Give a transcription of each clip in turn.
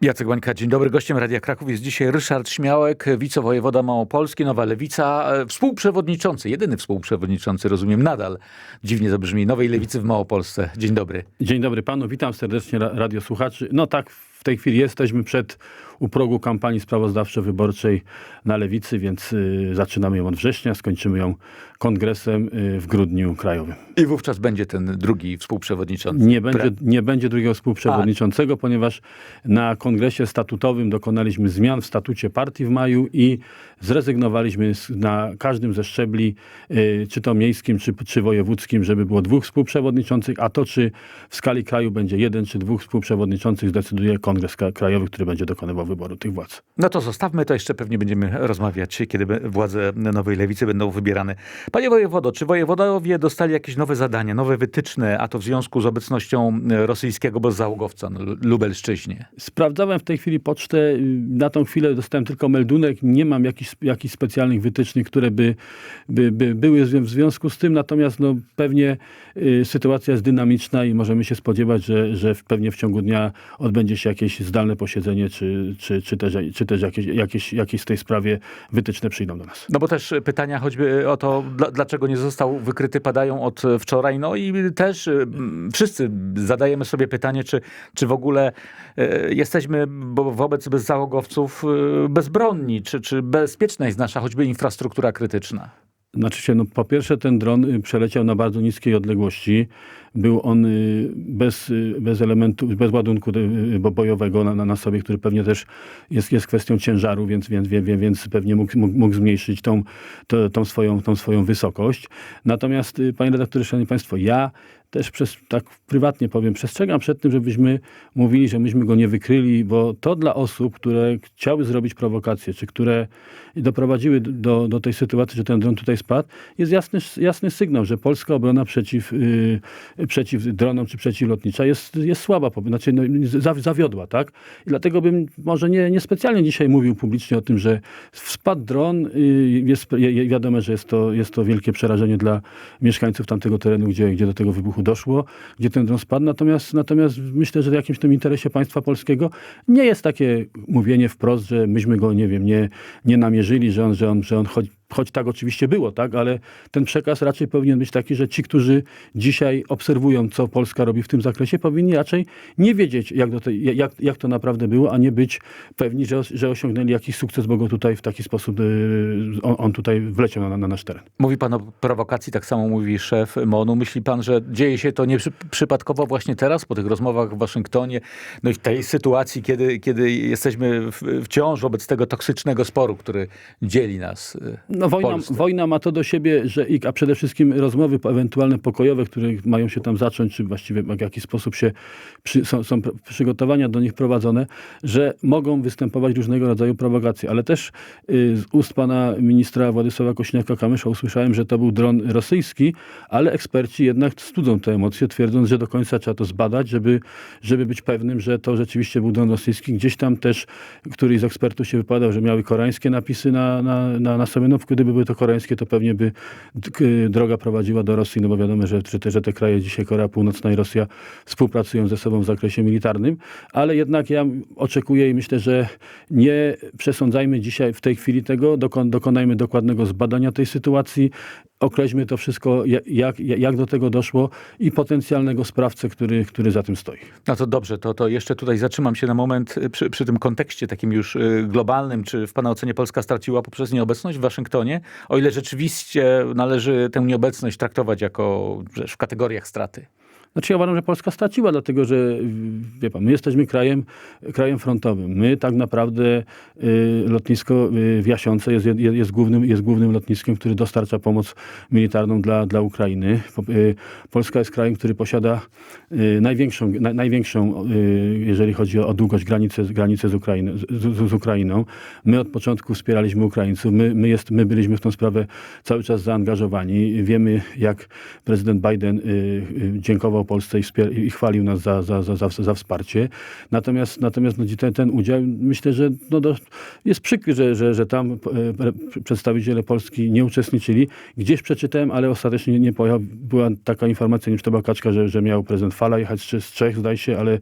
Jacek Bańka, dzień dobry. Gościem Radia Kraków jest dzisiaj Ryszard Śmiałek, wicewojewoda małopolski, Nowa Lewica, e, współprzewodniczący, jedyny współprzewodniczący, rozumiem, nadal dziwnie to brzmi, Nowej Lewicy w Małopolsce. Dzień dobry. Dzień dobry panu, witam serdecznie ra- radiosłuchaczy. No tak, tej chwili jesteśmy przed u progu kampanii sprawozdawczo-wyborczej na Lewicy, więc y, zaczynamy ją od września, skończymy ją kongresem y, w grudniu krajowym. I wówczas będzie ten drugi współprzewodniczący. Nie będzie, nie będzie drugiego współprzewodniczącego, ponieważ na kongresie statutowym dokonaliśmy zmian w statucie partii w maju i zrezygnowaliśmy z, na każdym ze szczebli, y, czy to miejskim, czy, czy wojewódzkim, żeby było dwóch współprzewodniczących, a to czy w skali kraju będzie jeden czy dwóch współprzewodniczących zdecyduje kongres Ka- krajowy, który będzie dokonywał wyboru tych władz. No to zostawmy to, jeszcze pewnie będziemy rozmawiać, kiedy władze Nowej Lewicy będą wybierane. Panie wojewodo, czy wojewodowie dostali jakieś nowe zadania, nowe wytyczne, a to w związku z obecnością rosyjskiego bezzałogowca na Lu- Lubelszczyźnie? Sprawdzałem w tej chwili pocztę. Na tą chwilę dostałem tylko meldunek. Nie mam jakichś, jakichś specjalnych wytycznych, które by, by, by były w zwią- w związku z tym. Natomiast no, pewnie y, sytuacja jest dynamiczna i możemy się spodziewać, że, że w, pewnie w ciągu dnia odbędzie się jakieś zdalne posiedzenie, czy, czy, czy też, czy też jakieś, jakieś, jakieś w tej sprawie wytyczne przyjdą do nas. No bo też pytania choćby o to, dla, dlaczego nie został wykryty, padają od wczoraj. No i też y, m, wszyscy zadajemy sobie pytanie, czy, czy w ogóle y, jesteśmy wobec bezzałogowców y, bezbronni, czy, czy bezpieczna jest nasza choćby infrastruktura krytyczna. Znaczy się, no po pierwsze ten dron przeleciał na bardzo niskiej odległości. Był on y, bez, y, bez elementu, bez ładunku y, bo- bojowego na, na- sobie, który pewnie też jest, jest kwestią ciężaru, więc, więc, więc pewnie mógł, mógł, zmniejszyć tą, to, tą, swoją, tą swoją wysokość. Natomiast, panie redaktorze, szanowni państwo, ja też przez, tak prywatnie powiem, przestrzegam przed tym, żebyśmy mówili, że myśmy go nie wykryli, bo to dla osób, które chciały zrobić prowokację, czy które doprowadziły do, do tej sytuacji, że ten dron tutaj spadł, jest jasny, jasny sygnał, że polska obrona przeciw, przeciw dronom czy przeciwlotnicza jest, jest słaba, znaczy no, zaw- zawiodła, tak? I dlatego bym może nie, niespecjalnie dzisiaj mówił publicznie o tym, że spadł dron, jest je- je- wiadomo, że jest to, jest to wielkie przerażenie dla mieszkańców tamtego terenu, gdzie, gdzie do tego wybuchu doszło, gdzie ten dron spadł, natomiast, natomiast myślę, że w jakimś tym interesie państwa polskiego nie jest takie mówienie wprost, że myśmy go, nie wiem, nie, nie namierzyli, że on, że on, że on choć, choć tak oczywiście było, tak, ale ten przekaz raczej powinien być taki, że ci, którzy dzisiaj obserwują, co Polska robi w tym zakresie, powinni raczej nie wiedzieć, jak, do jak, jak to naprawdę było, a nie być pewni, że, że osiągnęli jakiś sukces, bo go tutaj w taki sposób, yy, on, on tutaj wleciał na, na nasz teren. Mówi pan o prowokacji, tak samo mówi szef MONU. Myśli pan, że dzieje się to nie przy, przypadkowo właśnie teraz, po tych rozmowach w Waszyngtonie, no i tej sytuacji, kiedy, kiedy jesteśmy w, wciąż wobec tego toksycznego sporu, który dzieli nas. No, wojna, Polsce. wojna ma to do siebie, że i, a przede wszystkim rozmowy ewentualne pokojowe, które mają się tam zacząć, czy właściwie w jaki sposób się przy, są, są pr- przygotowania do nich prowadzone, że mogą występować różnego rodzaju prowokacje. Ale też y, z ust pana ministra Władysława Kośniaka-Kamysza usłyszałem, że to był dron rosyjski, ale eksperci jednak studzą te emocje, twierdząc, że do końca trzeba to zbadać, żeby, żeby być pewnym, że to rzeczywiście był dron rosyjski. Gdzieś tam też któryś z ekspertów się wypowiadał, że miały koreańskie napisy na, na, na, na sobie. Gdyby były to koreańskie, to pewnie by droga prowadziła do Rosji, no bo wiadomo, że, że, te, że te kraje dzisiaj, Korea Północna i Rosja współpracują ze sobą w zakresie militarnym, ale jednak ja oczekuję i myślę, że nie przesądzajmy dzisiaj w tej chwili tego, dokon, dokonajmy dokładnego zbadania tej sytuacji, określmy to wszystko, ja- jak, jak do tego doszło i potencjalnego sprawcę, który, który za tym stoi. No to dobrze, to, to jeszcze tutaj zatrzymam się na moment przy, przy tym kontekście takim już y, globalnym. Czy w Pana ocenie Polska straciła poprzez nieobecność w Waszyngtonie? O ile rzeczywiście należy tę nieobecność traktować jako w kategoriach straty? Znaczy ja uważam, że Polska straciła, dlatego że wie pan, my jesteśmy krajem, krajem frontowym. My tak naprawdę y, lotnisko y, w Jasiące jest, jest, jest, głównym, jest głównym lotniskiem, który dostarcza pomoc militarną dla, dla Ukrainy. Y, Polska jest krajem, który posiada y, największą, na, największą y, jeżeli chodzi o, o długość granicy, granicy z, Ukrainy, z, z Ukrainą. My od początku wspieraliśmy Ukraińców. My, my, jest, my byliśmy w tą sprawę cały czas zaangażowani. Wiemy, jak prezydent Biden y, y, dziękował Małopolsce i, wspier- i chwalił nas za, za, za, za, za wsparcie. Natomiast, natomiast no, ten, ten udział, myślę, że no, do, jest przykry, że, że, że tam e, przedstawiciele Polski nie uczestniczyli. Gdzieś przeczytałem, ale ostatecznie nie, nie pojechał. Była taka informacja, nie była kaczka, że, że miał prezydent Fala jechać z, z Czech, zdaje się, ale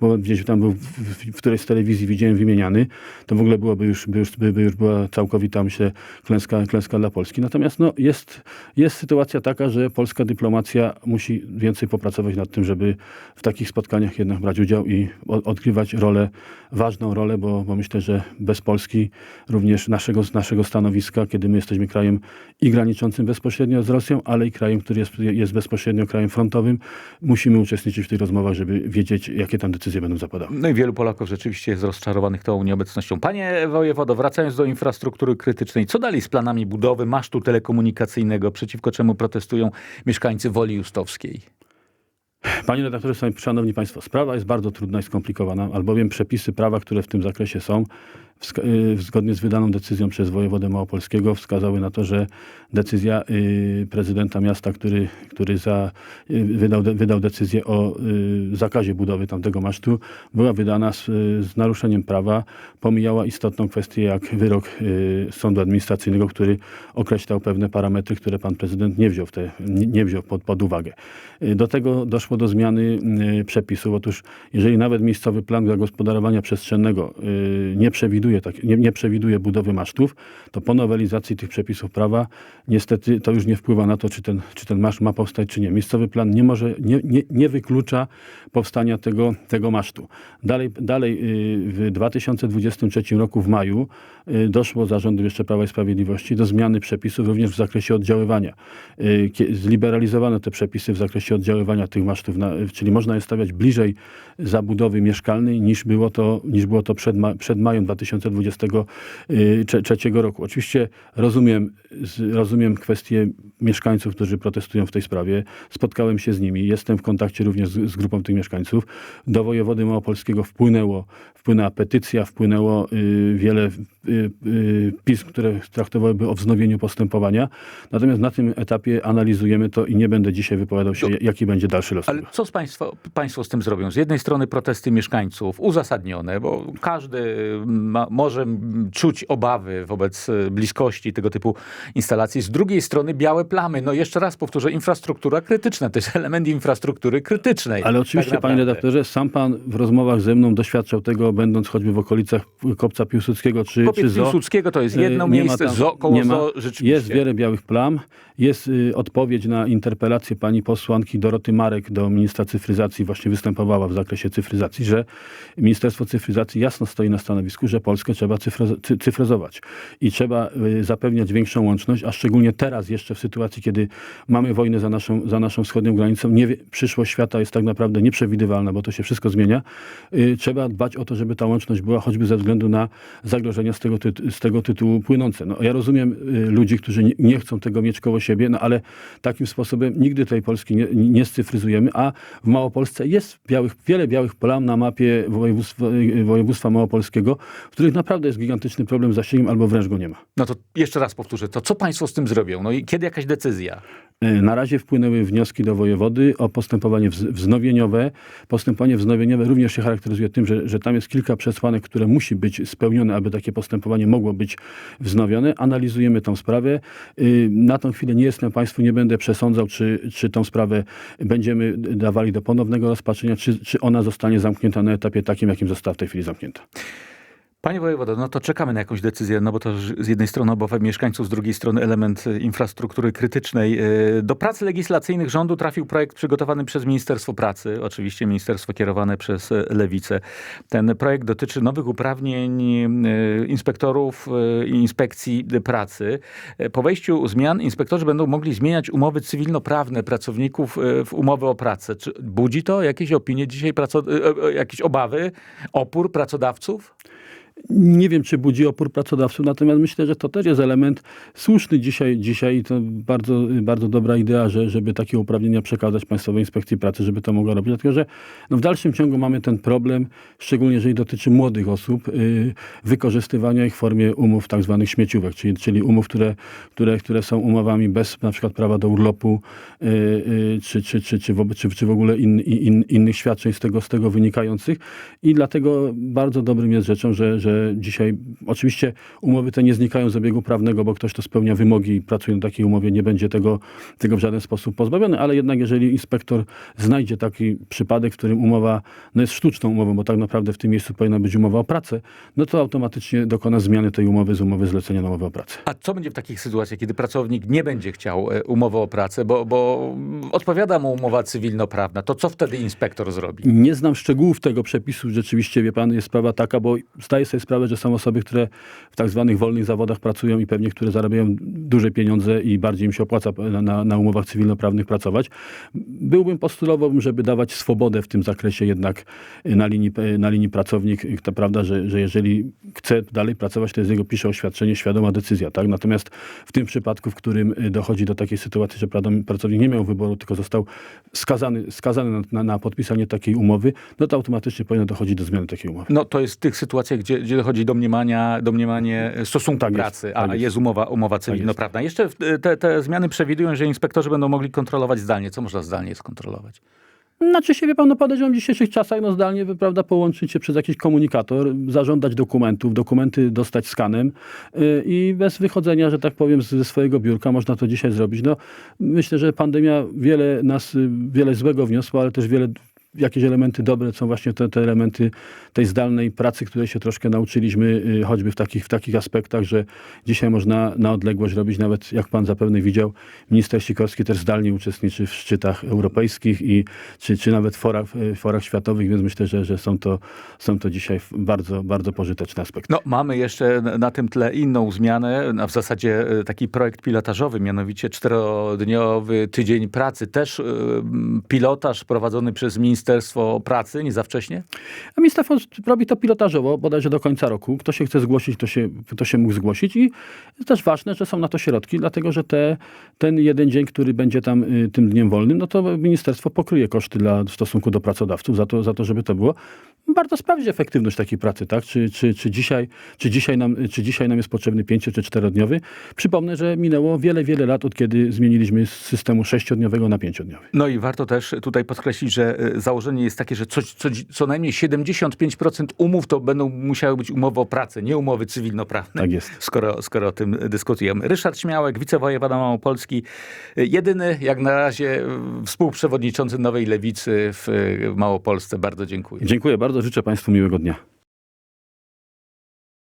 bo gdzieś tam był w, w, w którejś z telewizji widziałem wymieniany, to w ogóle byłoby już, by już, by, by już była całkowita, myślę, klęska, klęska dla Polski. Natomiast no, jest, jest sytuacja taka, że polska dyplomacja musi więcej popracować nad tym, żeby w takich spotkaniach jednak brać udział i odgrywać rolę, ważną rolę, bo, bo myślę, że bez Polski również naszego, naszego stanowiska, kiedy my jesteśmy krajem i graniczącym bezpośrednio z Rosją, ale i krajem, który jest, jest bezpośrednio krajem frontowym, musimy uczestniczyć w tych rozmowach, żeby wiedzieć, jakie tam decyzje będą zapadały. No i wielu Polaków rzeczywiście jest rozczarowanych tą nieobecnością. Panie wojewodo, wracając do infrastruktury krytycznej, co dalej z planami budowy masztu telekomunikacyjnego, przeciwko czemu protestują mieszkańcy Woli Justowskiej? Panie redaktorze, szanowni państwo, sprawa jest bardzo trudna i skomplikowana, albowiem przepisy prawa, które w tym zakresie są, zgodnie z wydaną decyzją przez wojewodę małopolskiego wskazały na to, że decyzja y, prezydenta miasta, który, który za, y, wydał, wydał decyzję o y, zakazie budowy tamtego masztu, była wydana z, y, z naruszeniem prawa, pomijała istotną kwestię jak wyrok y, sądu administracyjnego, który określał pewne parametry, które pan prezydent nie wziął, w te, nie, wziął pod, pod uwagę. Y, Do tego doszło do zmiany y, przepisów. Otóż, jeżeli nawet miejscowy plan zagospodarowania przestrzennego y, nie przewiduje, tak, nie, nie przewiduje budowy masztów, to po nowelizacji tych przepisów prawa niestety to już nie wpływa na to, czy ten, czy ten maszt ma powstać, czy nie. Miejscowy plan nie może, nie, nie, nie wyklucza powstania tego, tego masztu. Dalej, dalej y, w 2023 roku w maju y, doszło zarządu jeszcze Prawa i Sprawiedliwości do zmiany przepisów również w zakresie oddziaływania. Y, Zliberalizowano te przepisy w zakresie oddziaływania tych masztów, na, czyli można je stawiać bliżej zabudowy mieszkalnej niż było to, niż było to przed, ma, przed majem 2023 roku. Oczywiście rozumiem, rozumiem kwestie mieszkańców, którzy protestują w tej sprawie. Spotkałem się z nimi, jestem w kontakcie również z, z grupą tych mieszkańców. Do wojewody małopolskiego wpłynęło, wpłynęła petycja, wpłynęło y, wiele y, y, pism, które traktowałyby o wznowieniu postępowania. Natomiast na tym etapie analizujemy to i nie będę dzisiaj wypowiadał się, jaki będzie dalszy los. Ale co z państwo, państwo z tym zrobią? Z jednej strony protesty mieszkańców, uzasadnione, bo każdy ma, może czuć obawy wobec e, bliskości tego typu instalacji. Z drugiej strony białe plamy. No jeszcze raz powtórzę, infrastruktura krytyczna. To jest element infrastruktury krytycznej. Ale oczywiście, tak panie redaktorze, sam pan w rozmowach ze mną doświadczał tego, będąc choćby w okolicach Kopca Piłsudskiego czy, czy Kopiec Zoo. Piłsudskiego to jest jedno E, nie ma miejsce, tam- zo, koło nie ma. zo, rzeczywiście. Jest wiele białych plam. Jest y, odpowiedź na interpelację pani posłanki Doroty Marek do ministra cyfryzacji, właśnie występowała w zakresie cyfryzacji, że Ministerstwo Cyfryzacji jasno stoi na stanowisku, że Polskę trzeba cyfryzować i trzeba y, zapewniać większą łączność, a szczególnie teraz jeszcze w sytuacji, kiedy mamy wojnę za naszą, za naszą wschodnią granicą, nie przyszłość świata jest tak naprawdę nieprzewidywalna, bo to się wszystko zmienia. Y, trzeba dbać o to, żeby ta łączność była choćby ze względu na zagrożenia z tego, z tego tytułu płynące. No, ja rozumiem y, ludzi, którzy nie, chcą tego mieć koło siebie, no ale takim sposobem nigdy tej Polski nie, nie scyfryzujemy, a w Małopolsce jest białych, wiele białych plam na mapie województwa, województwa małopolskiego, w których naprawdę jest gigantyczny problem z zasięgiem albo wręcz go nie ma. No to jeszcze raz powtórzę, to co państwo z tym zrobią? No i kiedy jakaś decyzja? Y, Na razie wpłynęły wnioski do wojewody o postępowanie wz- wznowieniowe. Postępowanie wznowieniowe również się charakteryzuje tym, że, że tam jest kilka przesłanek, które musi być spełnione, aby takie postępowanie mogło być wznowione. Analizujemy tą sprawę. Y, Na tą chwilę nie jestem Państwu, nie będę przesądzał, czy, czy tą sprawę będziemy dawali do ponownego rozpatrzenia, czy, czy ona zostanie zamknięta na etapie takim, jakim została w tej chwili zamknięta. Panie wojewodo, no to czekamy na jakąś decyzję, no bo to z jednej strony obawy mieszkańców, z drugiej strony element e, infrastruktury krytycznej. E, Do prac legislacyjnych rządu trafił projekt przygotowany przez Ministerstwo Pracy, oczywiście ministerstwo kierowane przez e, Lewicę. Ten projekt dotyczy nowych uprawnień inspektorów i inspekcji pracy. Po wejściu zmian inspektorzy będą mogli zmieniać umowy cywilnoprawne pracowników w umowy o pracę. Czy budzi to jakieś opinie dzisiaj, jakieś obawy, opór pracodawców? Nie wiem, czy budzi opór pracodawców, natomiast myślę, że to też jest element słuszny. Dzisiaj, dzisiaj i to bardzo, bardzo dobra idea, że, żeby takie uprawnienia przekazać Państwowej Inspekcji Pracy, żeby to mogła robić, dlatego że no w dalszym ciągu mamy ten problem, szczególnie jeżeli dotyczy młodych osób, yy, wykorzystywania ich w formie umów tak zwanych śmieciówek, czyli, czyli umów, które, które, które są umowami bez na przykład prawa do urlopu, yy, yy, czy, czy, czy, czy, w, czy, czy w ogóle in, in, innych świadczeń z tego, z tego wynikających. I dlatego bardzo dobrym jest rzeczą, że, że dzisiaj oczywiście umowy te nie znikają z obiegu prawnego, bo ktoś, kto spełnia wymogi i pracuje na takiej umowie, nie będzie tego, tego w żaden sposób pozbawiony, ale jednak jeżeli inspektor znajdzie taki przypadek, w którym umowa no jest sztuczną umową, bo tak naprawdę w tym miejscu powinna być umowa o pracę, no to automatycznie dokona zmiany tej umowy z umowy zlecenia na umowę o pracę. A co będzie w takich sytuacjach, kiedy pracownik nie będzie chciał e, umowy o pracę, bo, bo odpowiada mu umowa cywilnoprawna, to co wtedy inspektor zrobi? Nie znam szczegółów tego przepisu. Rzeczywiście, wie pan, jest sprawa taka, bo zdaję sobie sprawę, że są osoby, które w tak zwanych wolnych zawodach pracują i pewnie, które zarabiają duże pieniądze i bardziej im się opłaca na, na, na umowach cywilnoprawnych pracować. Byłbym, postulowałbym, żeby dawać swobodę w tym zakresie jednak na linii, na linii pracownik. To prawda, że, że jeżeli chce dalej pracować, to jest jego pisze oświadczenie, świadoma decyzja. Tak? Natomiast w tym przypadku, w którym dochodzi do takiej sytuacji, że pracownik nie miał wyboru, tylko został skazany, skazany na, na, na podpisanie takiej umowy, no to automatycznie powinno dochodzić do zmiany takiej umowy. No to jest w tych sytuacjach, gdzie, gdzie dochodzi domniemania, domniemanie stosunku Tak jest, pracy, tak a jest. jest umowa, umowa cywilnoprawna. Jeszcze te, te zmiany przewidują, że inspektorzy będą mogli kontrolować zdalnie. Co można zdalnie skontrolować? Znaczy się, wie pan, no podejrzewam w dzisiejszych czasach, no zdalnie, prawda, połączyć się przez jakiś komunikator, zażądać dokumentów, dokumenty dostać skanem yy, i bez wychodzenia, że tak powiem, ze swojego biurka można to dzisiaj zrobić. No, myślę, że pandemia wiele nas, y, wiele złego wniosła, ale też wiele jakieś elementy dobre są właśnie te, te elementy tej zdalnej pracy, której się troszkę nauczyliśmy, y, choćby w takich, w takich aspektach, że dzisiaj można na odległość robić, nawet jak pan zapewne widział, minister Sikorski też zdalnie uczestniczy w szczytach europejskich i czy, czy nawet forach, y, forach światowych, więc myślę, że, że są, to, są to dzisiaj bardzo, bardzo pożyteczne aspekty. No, mamy jeszcze na- tym tle inną zmianę, a w zasadzie e, taki projekt pilotażowy, mianowicie czterodniowy tydzień pracy. Też pilotaż prowadzony przez Ministerstwo Pracy, nie za wcześnie? A ministerstwo robi to pilotażowo, bodajże do końca roku. Kto się chce zgłosić, to się, to się mógł zgłosić. I też ważne, że są na to środki, dlatego że te, ten jeden dzień, który będzie tam y, tym dniem wolnym, no to ministerstwo pokryje koszty dla, w stosunku do pracodawców za to, za to, żeby to było. Warto sprawdzić efektywność takiej pracy, tak? Czy, czy, czy, dzisiaj, czy, dzisiaj nam, czy dzisiaj nam jest potrzebny pięcio czy czterodniowy. Przypomnę, że minęło wiele, wiele lat od kiedy zmieniliśmy z systemu sześciodniowego na pięciodniowy. No i warto też tutaj podkreślić, że e, założenie jest takie, że co, co, co najmniej 75% umów to będą musiały być umowy o pracę, nie umowy cywilnoprawne. Tak jest. Skoro, skoro o tym dyskutujemy. Ryszard Śmiałek, wicewojewoda Małopolski, jedyny jak na razie współprzewodniczący Nowej Lewicy w Małopolsce. Bardzo dziękuję. Dziękuję bardzo, życzę Państwu miłego dnia.